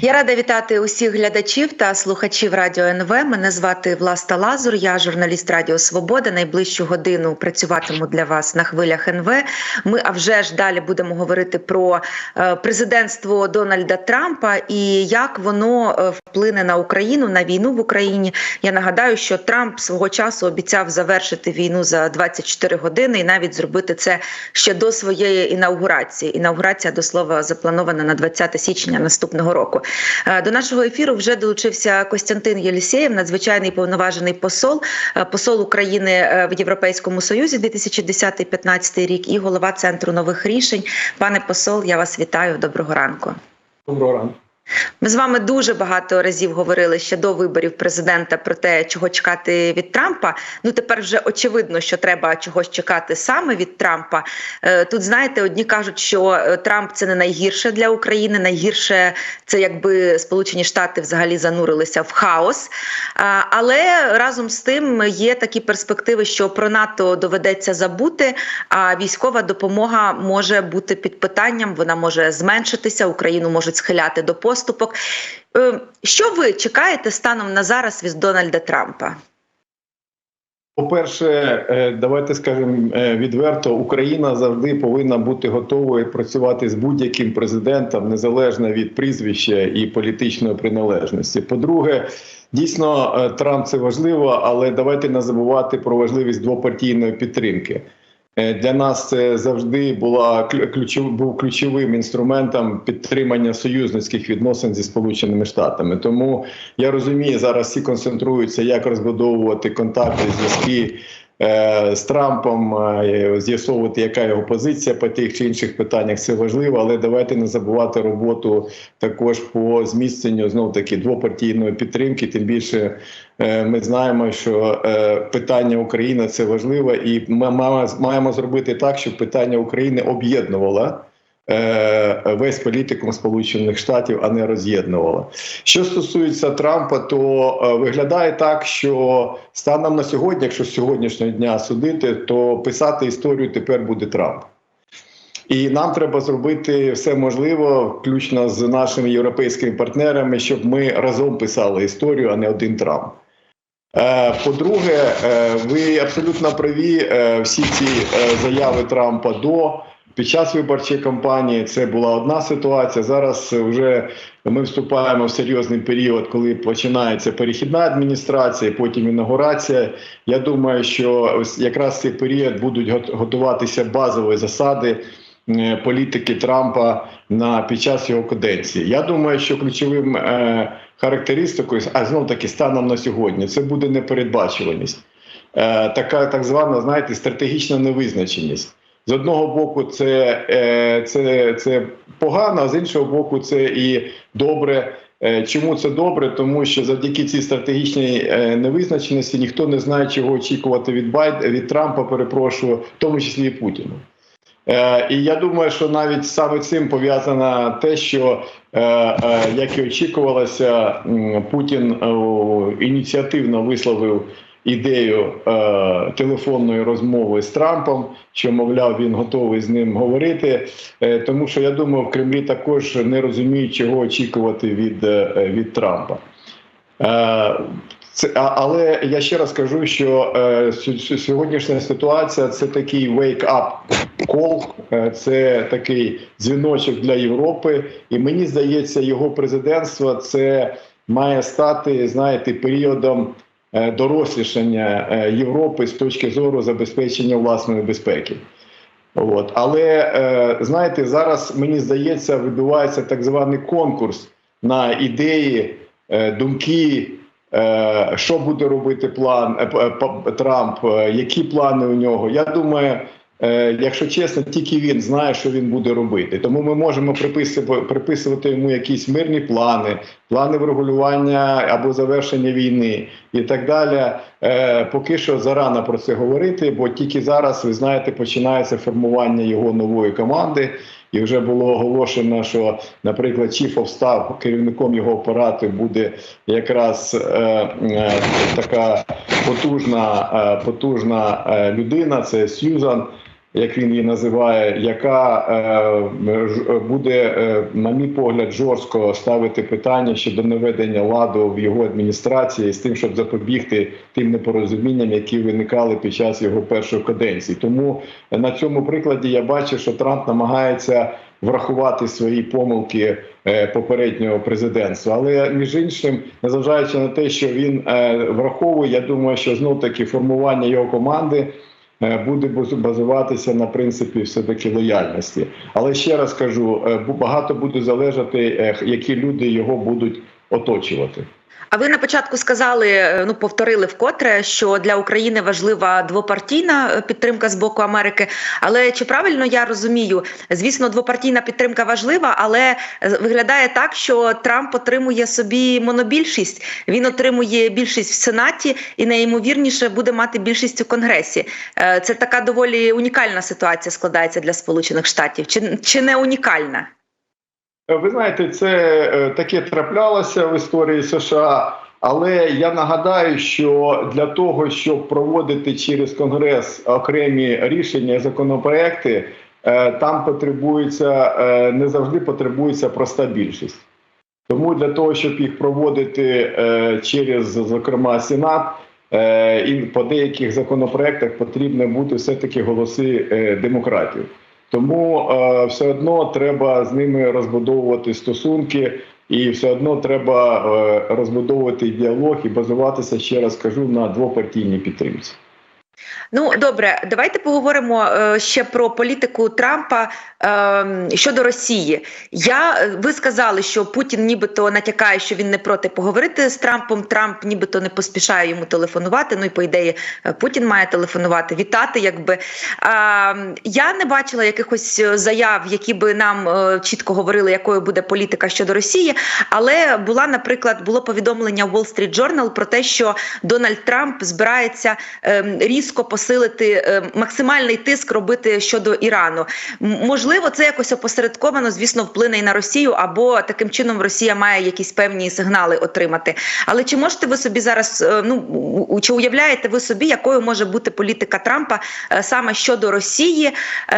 Я рада вітати усіх глядачів та слухачів Радіо НВ. Мене звати Власта Лазур. Я журналіст Радіо Свобода. Найближчу годину працюватиму для вас на хвилях НВ. Ми а вже ж далі будемо говорити про е, президентство Дональда Трампа і як воно е, вплине на Україну на війну в Україні. Я нагадаю, що Трамп свого часу обіцяв завершити війну за 24 години і навіть зробити це ще до своєї інаугурації. Інаугурація до слова запланована на 20 січня наступного року. Е, До нашого ефіру вже долучився Костянтин Єлісєєв, надзвичайний повноважений посол, е, посол України е, в Європейському Союзі 2010-2015 рік і голова центру нових рішень. Пане посол, я вас вітаю. Доброго ранку. Доброго ранку. Ми з вами дуже багато разів говорили ще до виборів президента про те, чого чекати від Трампа. Ну тепер вже очевидно, що треба чогось чекати саме від Трампа. Е, Тут знаєте, одні кажуть, що е, Трамп це не найгірше для України. Найгірше це якби Сполучені Штати взагалі занурилися в хаос. Але разом з тим є такі перспективи, що про НАТО доведеться забути. А військова допомога може бути під питанням. Вона може зменшитися. Україну можуть схиляти до поступок. Е, Що ви чекаєте станом на зараз від Дональда Трампа? По-перше, е, давайте скажемо е, відверто, Україна завжди повинна бути готовою працювати з будь-яким президентом, незалежно від прізвища і політичної приналежності. По-друге, дійсно Трамп це важливо, але давайте не забувати про важливість двопартійної підтримки. Е, Для нас це завжди була ключов, був ключовим інструментом підтримання союзницьких відносин зі Сполученими Штатами. Тому я розумію, зараз всі концентруються, як розбудовувати контакти, зв'язки з Трампом, е, з'ясовувати, яка його позиція по тих чи інших питаннях. Це важливо, але давайте не забувати роботу також по зміцненню знов таки двопартійної підтримки. Тим більше е, ми знаємо, що е, питання України це важливо, і ми маємо зробити так, щоб питання України об'єднувало. Е, Весь політикум Сполучених Штатів, а не роз'єднувала. Що стосується Трампа, то е, виглядає так, що станом на сьогодні, якщо з сьогоднішнього дня судити, то писати історію тепер буде Трамп. І нам треба зробити все можливе, включно з нашими європейськими партнерами, щоб ми разом писали історію, а не один Трамп. Е, По-друге, ви абсолютно праві. Всі ці заяви Трампа до під час виборчої кампанії це була одна ситуація. Зараз вже ми вступаємо в серйозний період, коли починається перехідна адміністрація, потім інаугурація. Я думаю, що якраз цей період будуть готуватися базові засади політики Трампа на під час його каденції. Я думаю, що ключовим е, характеристикою, а знов таки станом на сьогодні, це буде непередбачуваність, е, така так звана, знаєте, стратегічна невизначеність. З одного боку, це, е, це, це погано, а з іншого боку, це і добре. Е, Чому це добре? Тому що завдяки цій стратегічній е, невизначеності ніхто не знає, чого очікувати від Байд... від Трампа, перепрошую, в тому числі і Путіна. І я думаю, що навіть саме цим пов'язано те, що як і очікувалося, Путін ініціативно висловив ідею е, телефонної розмови з Трампом, що мовляв він готовий з ним говорити. Е, тому що я думаю, в Кремлі також не розуміють, чого очікувати від, е, від Трампа. Е, це, але я ще раз кажу, що е, сьогоднішня ситуація це такий wake-up call, е, це такий дзвіночок для Європи. І мені здається, його президентство це має стати, знаєте, періодом дорослішання е, Європи з точки зору забезпечення власної безпеки. От. Але е, знаєте, зараз мені здається, відбувається так званий конкурс на ідеї, е, думки, е, що буде робити план е, Трамп, е, які плани у нього. Я думаю, е, якщо чесно, тільки він знає, що він буде робити. Тому ми можемо приписувати, йому якісь мирні плани, плани врегулювання або завершення війни і так далі. Е, поки що зарано про це говорити, бо тільки зараз, ви знаєте, починається формування його нової команди. І вже було оголошено, що, наприклад, of Staff, керівником його апарату буде якраз е, е, така потужна, е, потужна е, людина. Це Сьюзан. Як він її називає, яка е, ж- буде, е, на мій погляд, жорстко ставити питання щодо наведення ладу в його адміністрації з тим, щоб запобігти тим непорозумінням, які виникали під час його першої каденції. Тому на цьому прикладі я бачу, що Трамп намагається врахувати свої помилки е, попереднього президентства. Але між іншим, незважаючи на те, що він е, враховує, я думаю, що знов таки формування його команди. Е, Буде базуватися на принципі все таки лояльності, але ще раз кажу: е, багато буде залежати, е, які люди його будуть оточувати. А ви на початку сказали, е, ну повторили вкотре, що для України важлива двопартійна е, підтримка з боку Америки. Але чи правильно я розумію? Звісно, двопартійна підтримка важлива, але е, виглядає так, що Трамп отримує собі монобільшість. Він отримує більшість в Сенаті і найімовірніше буде мати більшість у Конгресі. Це така доволі унікальна ситуація складається для Сполучених Штатів. Чи, чи не унікальна? Ви знаєте, це е, таке траплялося в історії США. Але я нагадаю, що для того, щоб проводити через Конгрес окремі рішення, законопроекти, е, там потребується е, не завжди потребується проста більшість. Тому для того, щоб їх проводити через, зокрема, Сенат, і по деяких законопроектах потрібно бути все-таки голоси е, демократів. Тому е, все одно треба з ними розбудовувати стосунки, і все одно треба е, розбудовувати діалог і базуватися, ще раз кажу, на двопартійній підтримці. Ну добре, давайте поговоримо е, ще про політику Трампа е, щодо Росії. Я е, ви сказали, що Путін нібито натякає, що він не проти поговорити з Трампом. Трамп нібито не поспішає йому телефонувати. Ну і по ідеї е, Путін має телефонувати, вітати. Якби я не бачила якихось заяв, які би нам чітко говорили, якою буде політика щодо Росії. Але була, наприклад, було повідомлення в Wall Street Journal про те, що Дональд Трамп збирається е, різко посилити е, максимальний тиск робити щодо Ірану. Можливо, це якось опосередковано, звісно, вплине і на Росію, або таким чином Росія має якісь певні сигнали отримати. Але чи можете ви собі зараз е, ну чи уявляєте ви собі, якою може бути політика Трампа е, саме щодо Росії?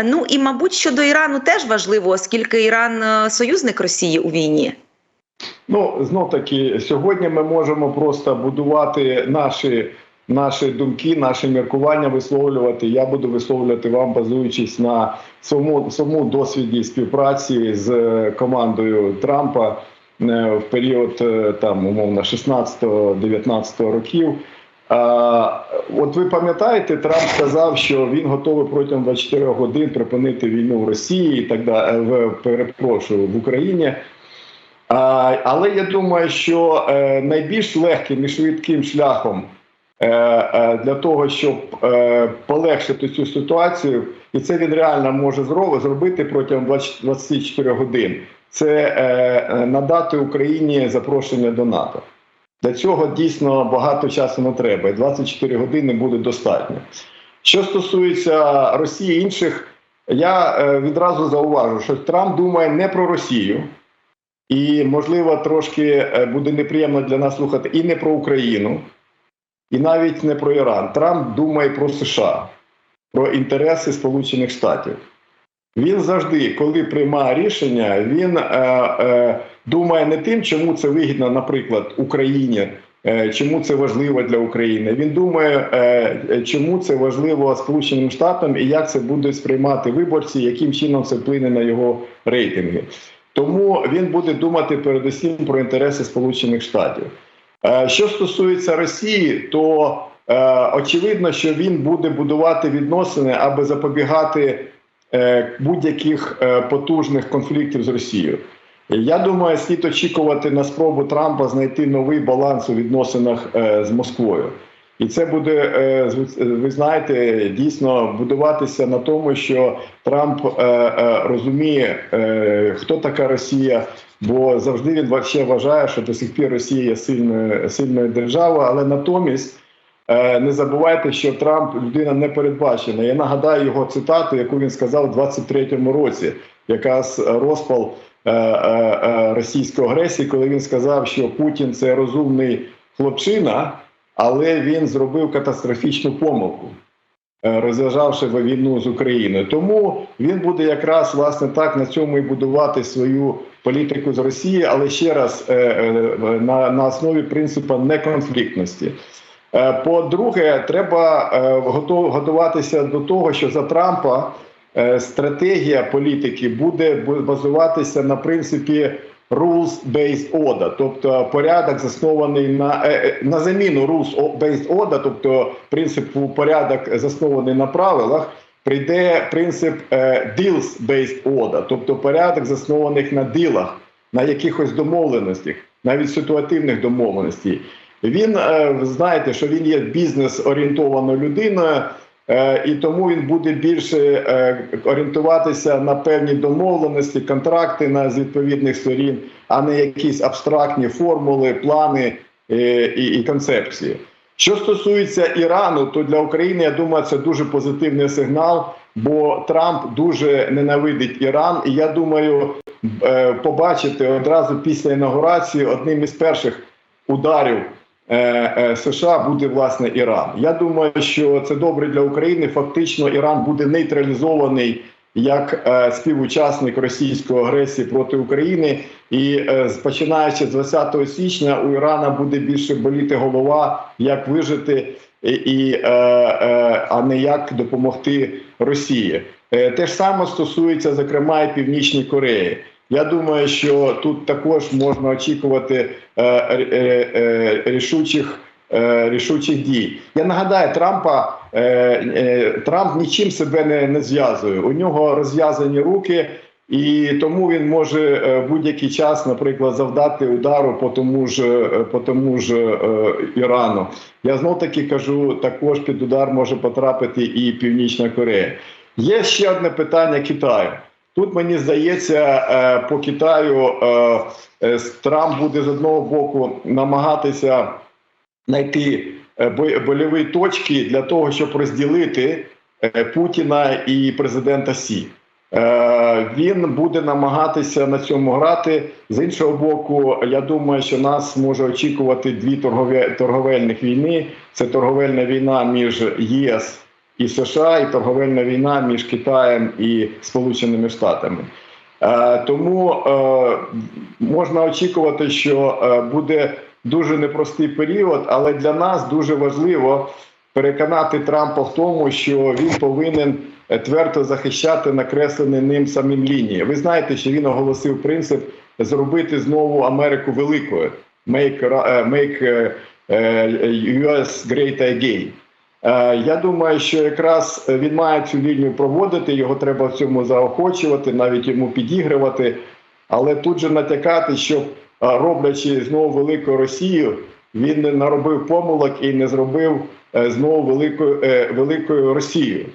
Ну і мабуть, щодо Ірану теж важливо, оскільки Іран союзник Росії у війні. Ну знов таки, сьогодні ми можемо просто будувати наші. Наші думки, наші міркування висловлювати. Я буду висловлювати вам, базуючись на своєму своєму досвіді співпраці з е, командою Трампа е, в період е, там умовно 16-19 років. От ви пам'ятаєте, Трамп сказав, що він готовий протягом 24 годин припинити війну в Росії і так далі. В перепрошую в Україні. Але я думаю, що найбільш легким і швидким шляхом для того, щоб е, полегшити цю ситуацію, і це він реально може зро- зробити протягом 20 24 годин. Це е, е, надати Україні запрошення до НАТО. Для цього дійсно багато часу не треба, і 24 години буде достатньо. Що стосується Росії і інших, я е, відразу зауважу, що Трамп думає не про Росію. І, можливо, трошки е, буде неприємно для нас слухати і не про Україну, і навіть не про Іран. Трамп думає про США, про інтереси Сполучених Штатів. Він завжди, коли приймає рішення, він е, е, думає не тим, чому це вигідно, наприклад, Україні, е, чому це важливо для України. Він думає, е, е, чому це важливо Сполученим Штатам і як це будуть сприймати виборці, яким чином це вплине на його рейтинги. Тому він буде думати передусім про інтереси Сполучених Штатів. Е, Що стосується Росії, то е, очевидно, що він буде будувати відносини, аби запобігати е, будь-яких потужних конфліктів з Росією. Я думаю, слід очікувати на спробу Трампа знайти новий баланс у відносинах з Москвою. І це буде, е, ви знаєте, дійсно будуватися на тому, що Трамп е, е, розуміє, хто така Росія, бо завжди він ще вважає, що до сих пір Росія є сильною, сильною державою, але натомість. Не забувайте, що Трамп людина не передбачена. Я нагадаю його цитату, яку він сказав у 23-му році, якраз розпал російської агресії, коли він сказав, що Путін це розумний хлопчина, але він зробив катастрофічну помилку. е, розв'язавши війну з Україною. Тому він буде якраз власне так на цьому і будувати свою політику з Росії, але ще раз е, е, на, на основі принципу неконфліктності. По-друге, треба готуватися до того, що за Трампа стратегія політики буде базуватися на принципі rules-based order, тобто порядок заснований на, е, е, на заміну rules-based order, тобто принципу порядок заснований на правилах, прийде принцип е, deals-based order, тобто порядок заснованих на ділах, на якихось домовленостях, навіть ситуативних домовленостей. Він знаєте, що він є бізнес-орієнтованою людиною, і тому він буде більше е, орієнтуватися на певні домовленості, контракти на з відповідних сторін, а не якісь абстрактні формули, плани е, і, і концепції. Що стосується Ірану, то для України я думаю, це дуже позитивний сигнал, бо Трамп дуже ненавидить Іран, і я думаю, е, побачити одразу після інаугурації одним із перших ударів е, е, США буде власне Іран. Я думаю, що це добре для України. Фактично, Іран буде нейтралізований як е, співучасник російської агресії проти України. І е, починаючи з 20 січня у Ірана буде більше боліти голова, як вижити, і, е, е, а не як допомогти Росії. Е, те ж саме стосується, зокрема, і Північної Кореї. Я думаю, що тут також можна очікувати е, е, е, рішучих. Рішучих дій. Я нагадаю, Трампа Трамп нічим себе не, не зв'язує. У нього розв'язані руки, і тому він може будь-який час, наприклад, завдати удару по тому ж по тому ж Ірану. Я знов таки кажу, також під удар може потрапити і Північна Корея. Є ще одне питання Китаю. Тут мені здається, е, по Китаю е, е, Трамп буде з одного боку намагатися знайти больові точки для того, щоб розділити Путіна і президента Сі. Він буде намагатися на цьому грати. З іншого боку, я думаю, що нас може очікувати дві торговельних війни. Це торговельна війна між ЄС і США, і торговельна війна між Китаєм і Сполученими Штатами. Е, Тому е, можна очікувати, що е, буде дуже непростий період, але для нас дуже важливо переконати Трампа в тому, що він повинен твердо захищати накреслені ним самим лінії. Ви знаєте, що він оголосив принцип зробити знову Америку великою. Make, make US great again. Е, Я думаю, що якраз він має цю лінію проводити. Його треба в цьому заохочувати, навіть йому підігрувати. Але тут же натякати, щоб е, роблячи знову велику Росію, він не наробив помилок і не зробив е, знову великою е, великою Росією.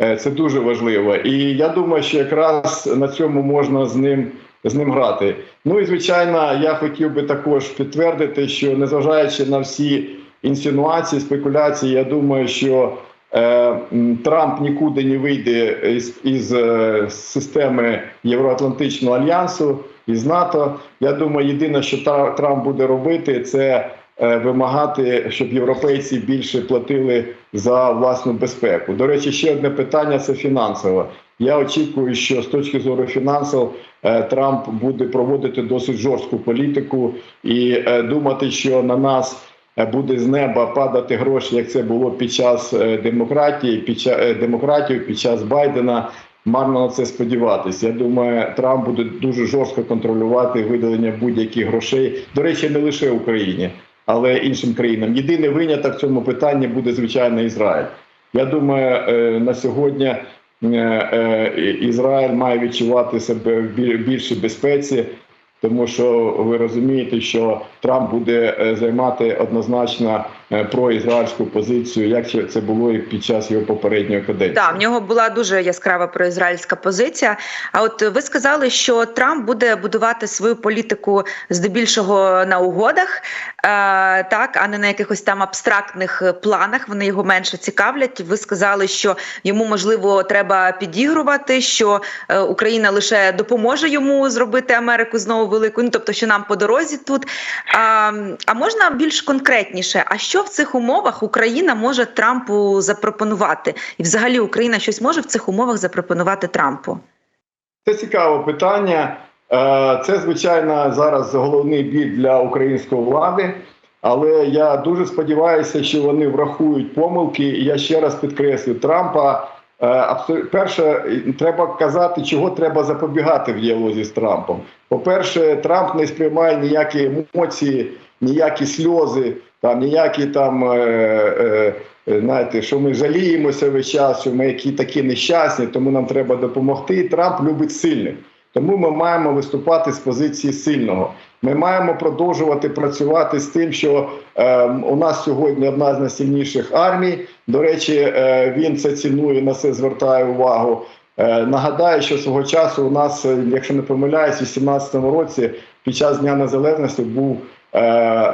Е, Це дуже важливо. І я думаю, що якраз на цьому можна з ним з ним грати. Ну і звичайно, я хотів би також підтвердити, що незважаючи на всі інсинуації, спекуляції, я думаю, що е, Трамп нікуди не вийде із, із е, системи Євроатлантичного альянсу із НАТО. Я думаю, єдине, що Трамп буде робити, це е, вимагати, щоб європейці більше платили за власну безпеку. До речі, ще одне питання це фінансове. Я очікую, що з точки зору фінансів е, Трамп буде проводити досить жорстку політику і думати, що на нас буде з неба падати гроші, як це було під час е, демократії, під час демократії, під час Байдена. Марно на це сподіватися. Я думаю, Трамп буде дуже жорстко контролювати видалення будь-яких грошей. До речі, не лише Україні, але іншим країнам. Єдиний виняток в цьому питанні буде звичайно Ізраїль. Я думаю, е, на сьогодні е, е, Ізраїль має відчувати себе в біль- більшій безпеці, тому що ви розумієте, що Трамп буде е, займати однозначно проізраїльську позицію, як це- було і під час його попередньої каденції. Так, в нього була дуже яскрава проізраїльська позиція. А от ви сказали, що Трамп буде будувати свою політику здебільшого на угодах, е, так, а не на якихось там абстрактних е, планах. Вони його менше цікавлять. Ви сказали, що йому можливо треба підігрувати, що е, Україна лише допоможе йому зробити Америку знову великою. Ну тобто, що нам по дорозі тут. А, а можна більш конкретніше? А що що в цих умовах Україна може Трампу запропонувати? І взагалі Україна щось може в цих умовах запропонувати Трампу? Це цікаве питання. Е, Це, звичайно, зараз головний біль для української влади. Але я дуже сподіваюся, що вони врахують помилки. Я ще раз підкреслю, Трампа е, перше, треба казати, чого треба запобігати в діалозі з Трампом. По-перше, Трамп не сприймає ніякі емоції, ніякі сльози, там ніякі там. Е, е, е, Знаєте, що ми жаліємося весь час, що ми які такі нещасні, тому нам треба допомогти. Трамп любить сильних. Тому ми маємо виступати з позиції сильного. Ми маємо продовжувати працювати з тим, що е, у нас сьогодні одна з найсильніших армій. До речі, е, він це цінує на це звертає увагу. Е, нагадаю, що свого часу у нас, якщо не помиляюсь, у 18-му році під час Дня Незалежності був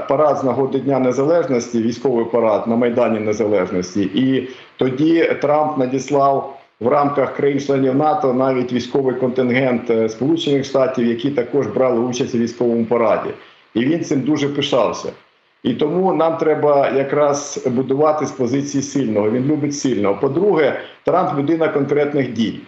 парад з нагоди Дня Незалежності, військовий парад на Майдані Незалежності. І тоді Трамп надіслав в рамках країн-членів НАТО навіть військовий контингент е, Сполучених Штатів, які також брали участь у військовому параді. І він цим дуже пишався. І тому нам треба якраз будувати з позиції сильного. Він любить сильного. По-друге, Трамп людина конкретних дій.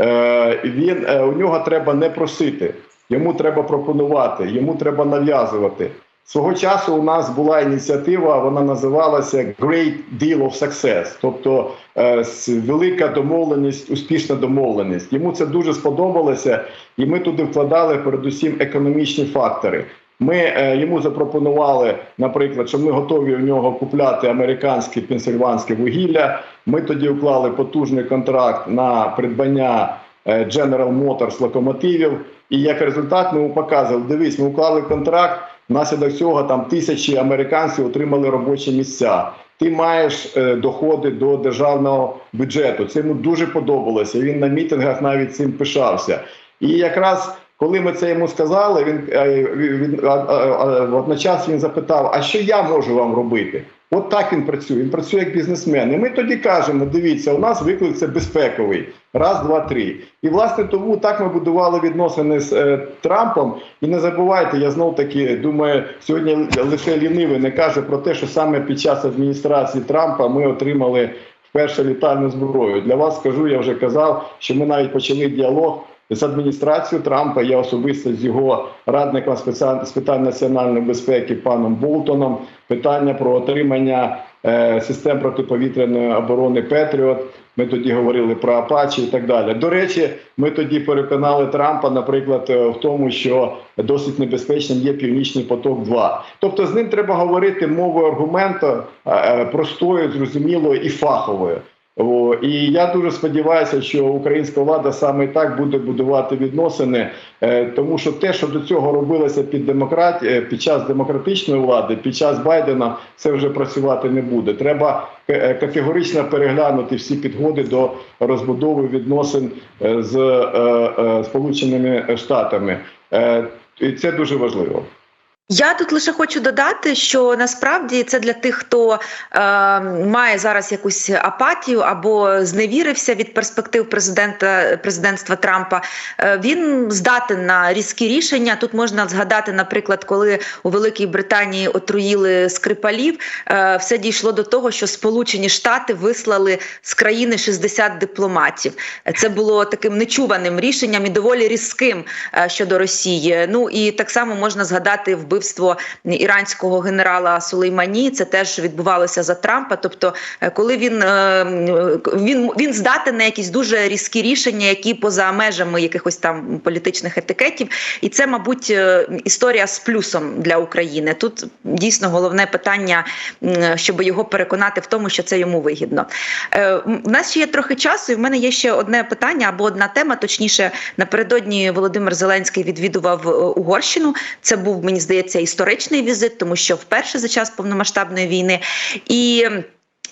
Е, він, е, у нього треба не просити, йому треба пропонувати, йому треба нав'язувати. Свого часу у нас була ініціатива, вона називалася Great Deal of Success, тобто е, велика домовленість, успішна домовленість. Йому це дуже сподобалося, і ми туди вкладали передусім економічні фактори. Ми е, йому запропонували, наприклад, що ми готові у нього купляти американське пенсильванське вугілля. Ми тоді уклали потужний контракт на придбання е, General Motors локомотивів. І як результат ми йому показували, дивись, ми уклали контракт. Внаслідок цього там тисячі американців отримали робочі місця. Ти маєш е, доходи до державного бюджету. Це йому дуже подобалося. Він на мітингах навіть цим пишався. І якраз коли ми це йому сказали, він, він, він а, водночас він запитав: а що я можу вам робити? От так він працює. Він працює як бізнесмен. І ми тоді кажемо: дивіться, у нас виклик це безпековий. Раз, два, три. І власне тому так ми будували відносини з е, Трампом. І не забувайте, я знов таки думаю, сьогодні лише лінивий не каже про те, що саме під час адміністрації Трампа ми отримали вперше літальну зброю. Для вас скажу, я вже казав, що ми навіть почали діалог. З адміністрацією Трампа я особисто з його радником з питань національної безпеки паном Болтоном питання про отримання е, систем протиповітряної оборони Петріот. Ми тоді говорили про Апачі і так далі. До речі, ми тоді переконали Трампа, наприклад, е, в тому, що досить небезпечним є Північний поток. 2 тобто з ним треба говорити мовою аргументу е, простою, зрозумілою і фаховою. О, і я дуже сподіваюся, що українська влада саме так буде будувати відносини, е, тому що те, що до цього робилося під демократ... е, під час демократичної влади, під час Байдена, це вже працювати не буде. Треба е, категорично переглянути всі підходи до розбудови відносин е, з е, е, Сполученими Штатами. І це дуже важливо. Я тут лише хочу додати, що насправді це для тих, хто е, має зараз якусь апатію або зневірився від перспектив президента президентства Трампа. Е, він здатен на різкі рішення. Тут можна згадати, наприклад, коли у Великій Британії отруїли скрипалів, е, все дійшло до того, що Сполучені Штати вислали з країни 60 дипломатів. Це було таким нечуваним рішенням і доволі різким е, щодо Росії. Ну і так само можна згадати вбивство іранського генерала Сулеймані. Це теж відбувалося за Трампа. Тобто, е, коли він, е, він, він здатен на якісь дуже різкі рішення, які поза межами якихось там політичних етикетів, і це, мабуть, е, історія з плюсом для України. Тут дійсно головне питання, щоб його переконати в тому, що це йому вигідно. Е, У нас ще є трохи часу, і в мене є ще одне питання або одна тема. Точніше, напередодні Володимир Зеленський відвідував е, Угорщину. Це був, мені здається, історичний візит, тому що вперше за час повномасштабної війни і.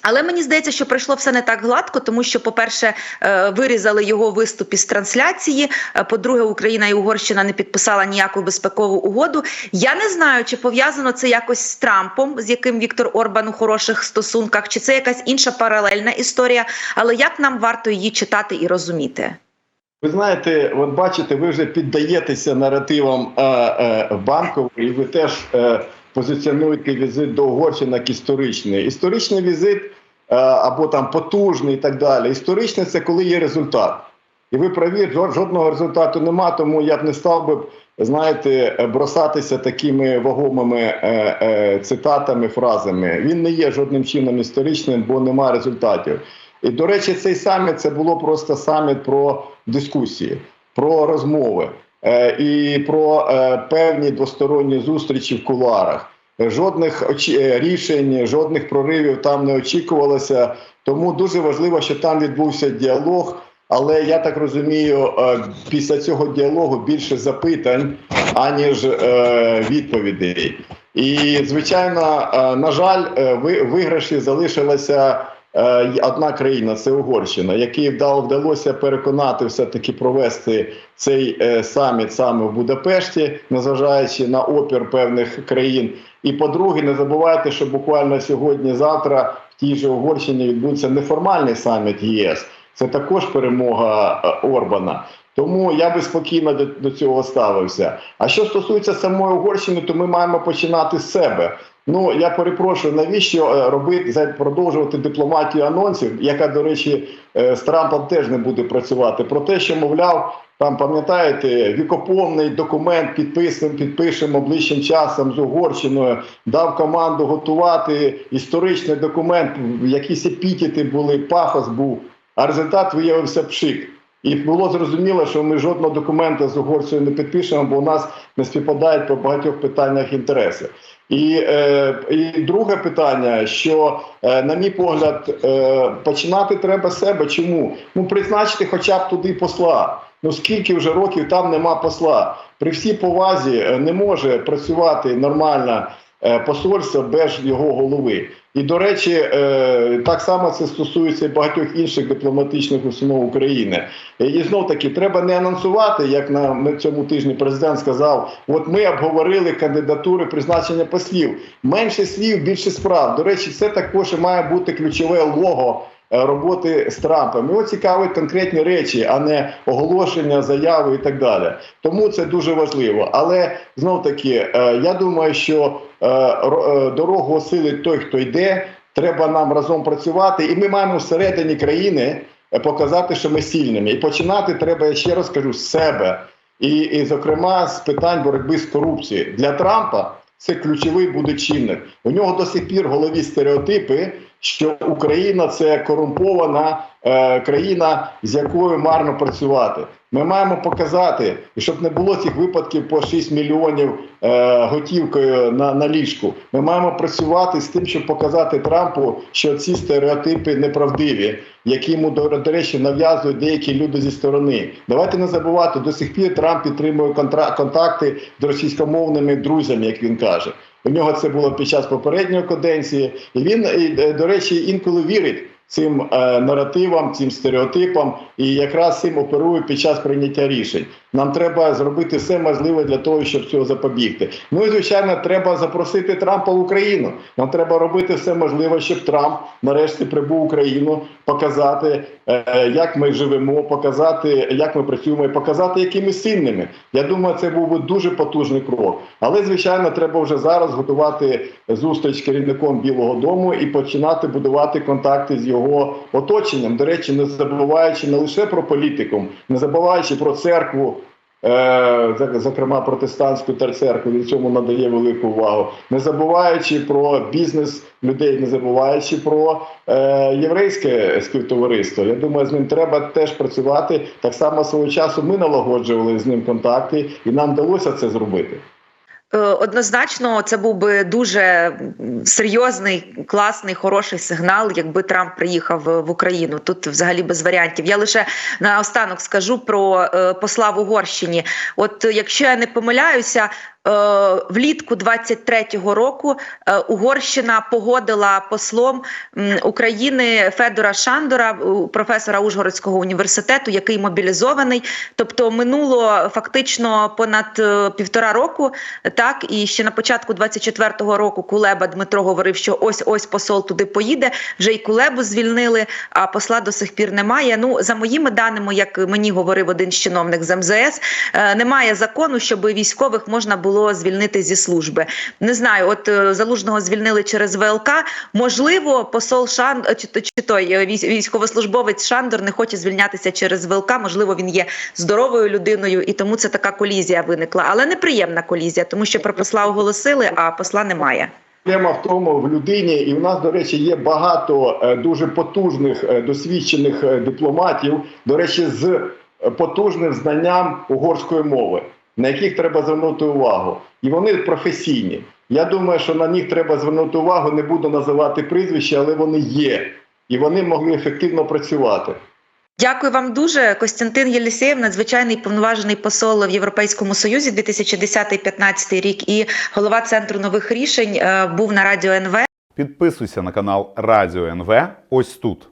Але мені здається, що пройшло все не так гладко, тому що, по-перше, е, вирізали його виступ із трансляції. е, По-друге, Україна і Угорщина не підписала ніяку безпекову угоду. Я не знаю, чи пов'язано це якось з Трампом, з яким Віктор Орбан у хороших стосунках, чи це якась інша паралельна історія. Але як нам варто її читати і розуміти? Ви знаєте, от бачите, ви вже піддаєтеся наративам е, е, банковим, і ви теж е, позиціонують цей візит до Угорщини як історичний. Історичний візит е, або там потужний і так далі. Історичний це коли є результат. І ви праві, жод- жодного результату нема, тому я б не став би, знаєте, бросатися такими вагомими е, е, цитатами, фразами. Він не є жодним чином історичним, бо нема результатів. І, до речі, цей саміт це було просто саміт про дискусії, про розмови е, і про е, певні двосторонні зустрічі в кулуарах. Жодних очі- е, рішень, жодних проривів там не очікувалося. Тому дуже важливо, що там відбувся діалог. Але я так розумію, е, після цього діалогу більше запитань, аніж е, відповідей. І звичайно, на жаль, ви- виграші залишилася й- одна країна це Угорщина, якій вдало вдалося переконати все таки провести цей е, саміт саме в Будапешті, незважаючи на опір певних країн. І по-друге, не забувайте, що буквально сьогодні-завтра в тій же Угорщині відбудеться неформальний саміт ЄС. Це також перемога е, Орбана. Тому я би спокійно до, до цього ставився. А що стосується самої Угорщини, то ми маємо починати з себе. Ну я перепрошую, навіщо е, робити продовжувати дипломатію анонсів, яка, до речі, е, з Трампом теж не буде працювати. Про те, що мовляв, там пам'ятаєте, вікоповний документ підписуємо, підпишемо ближчим часом з Угорщиною, дав команду готувати історичний документ, якісь епітети були, пафос був, а результат виявився пшик. І було зрозуміло, що ми жодного документа з Угорщиною не підпишемо, бо у нас не співпадають по багатьох питаннях інтереси. І, е, і друге питання, що, е, на мій погляд, е, починати треба себе. Чому? Ну, призначити хоча б туди посла. Ну скільки вже років там нема посла. При всій повазі е, не може працювати нормально е, посольство без його голови. І до речі, е, так само це стосується і багатьох інших дипломатичних установ України. Е, І знов таки треба не анонсувати, як на цьому тижні президент сказав: от ми обговорили кандидатури призначення послів. Менше слів, більше справ. До речі, це також має бути ключове лого роботи з Трампом. Його цікавить конкретні речі, а не оголошення, заяви і так далі. Тому це дуже важливо. Але знов таки, е, я думаю, що е, ро- е, дорогу осилить той, хто йде. Треба нам разом працювати, і ми маємо всередині країни е, показати, що ми сильними. І починати треба, я ще раз кажу, з себе. І, і зокрема, з питань боротьби з корупцією. Для Трампа це ключовий буде чинник. У нього до сих пір в голові стереотипи, що Україна це корумпована е, країна, з якою марно працювати. Ми маємо показати, і щоб не було цих випадків по 6 мільйонів е, готівкою на, на ліжку. Ми маємо працювати з тим, щоб показати Трампу, що ці стереотипи неправдиві, які йому до, речі нав'язують деякі люди зі сторони. Давайте не забувати, до сих пір Трамп підтримує контакти з російськомовними друзями, як він каже. У нього це було під час попередньої каденції, і він до речі інколи вірить цим е, наративам, цим стереотипам, і якраз цим оперують під час прийняття рішень. Нам треба зробити все можливе для того, щоб цього запобігти. Ну і звичайно, треба запросити Трампа в Україну. Нам треба робити все можливе, щоб Трамп нарешті прибув в Україну, показати, е, як ми живемо, показати, як ми працюємо, і показати, які ми сильними. Я думаю, це був би дуже потужний крок. Але звичайно, треба вже зараз готувати зустріч з керівником Білого Дому і починати будувати контакти з його оточенням. До речі, не забуваючи не лише про політику, не забуваючи про церкву. Е, Зокрема, протестантську та церкву він цьому надає велику увагу, не забуваючи про бізнес людей, не забуваючи про е, єврейське співтовариство. Я думаю, з ним треба теж працювати. Так само свого часу ми налагоджували з ним контакти, і нам вдалося це зробити. Е, Однозначно, це був би дуже серйозний, класний, хороший сигнал, якби Трамп приїхав е, в Україну. Тут взагалі без варіантів. Я лише наостанок скажу про е, посла в Угорщині. От якщо я не помиляюся. Е, Влітку 23-го року е, Угорщина погодила послом України Федора Шандора, професора Ужгородського університету, який мобілізований. Тобто минуло фактично понад е, півтора року. Так і ще на початку 24-го року Кулеба Дмитро говорив, що ось ось посол туди поїде. Вже й Кулебу звільнили, а посла до сих пір немає. Ну за моїми даними, як мені говорив один з чиновник з МЗС, немає закону, щоб військових можна було було звільнити зі служби. Не знаю, от е, залужного звільнили через ВЛК. Можливо, посол Шан чи, то- чи той е, військ- військовослужбовець Шандор не хоче звільнятися через ВЛК. Можливо, він є здоровою людиною, і тому це така колізія виникла. Але неприємна колізія, тому що про посла оголосили, а посла немає. Проблема в тому в людині, і в нас, до речі, є багато е, дуже потужних е, досвідчених е, дипломатів, до речі, з е, потужним знанням угорської мови, на яких треба звернути увагу. І вони професійні. Я думаю, що на них треба звернути увагу. Не буду називати прізвища, але вони є, і вони могли ефективно працювати. Дякую вам дуже. Костянтин Єлісєєв, надзвичайний повноважений посол в Європейському Союзі 2010-2015 рік і голова центру нових рішень е, був на радіо НВ. Підписуйся на канал Радіо НВ ось тут.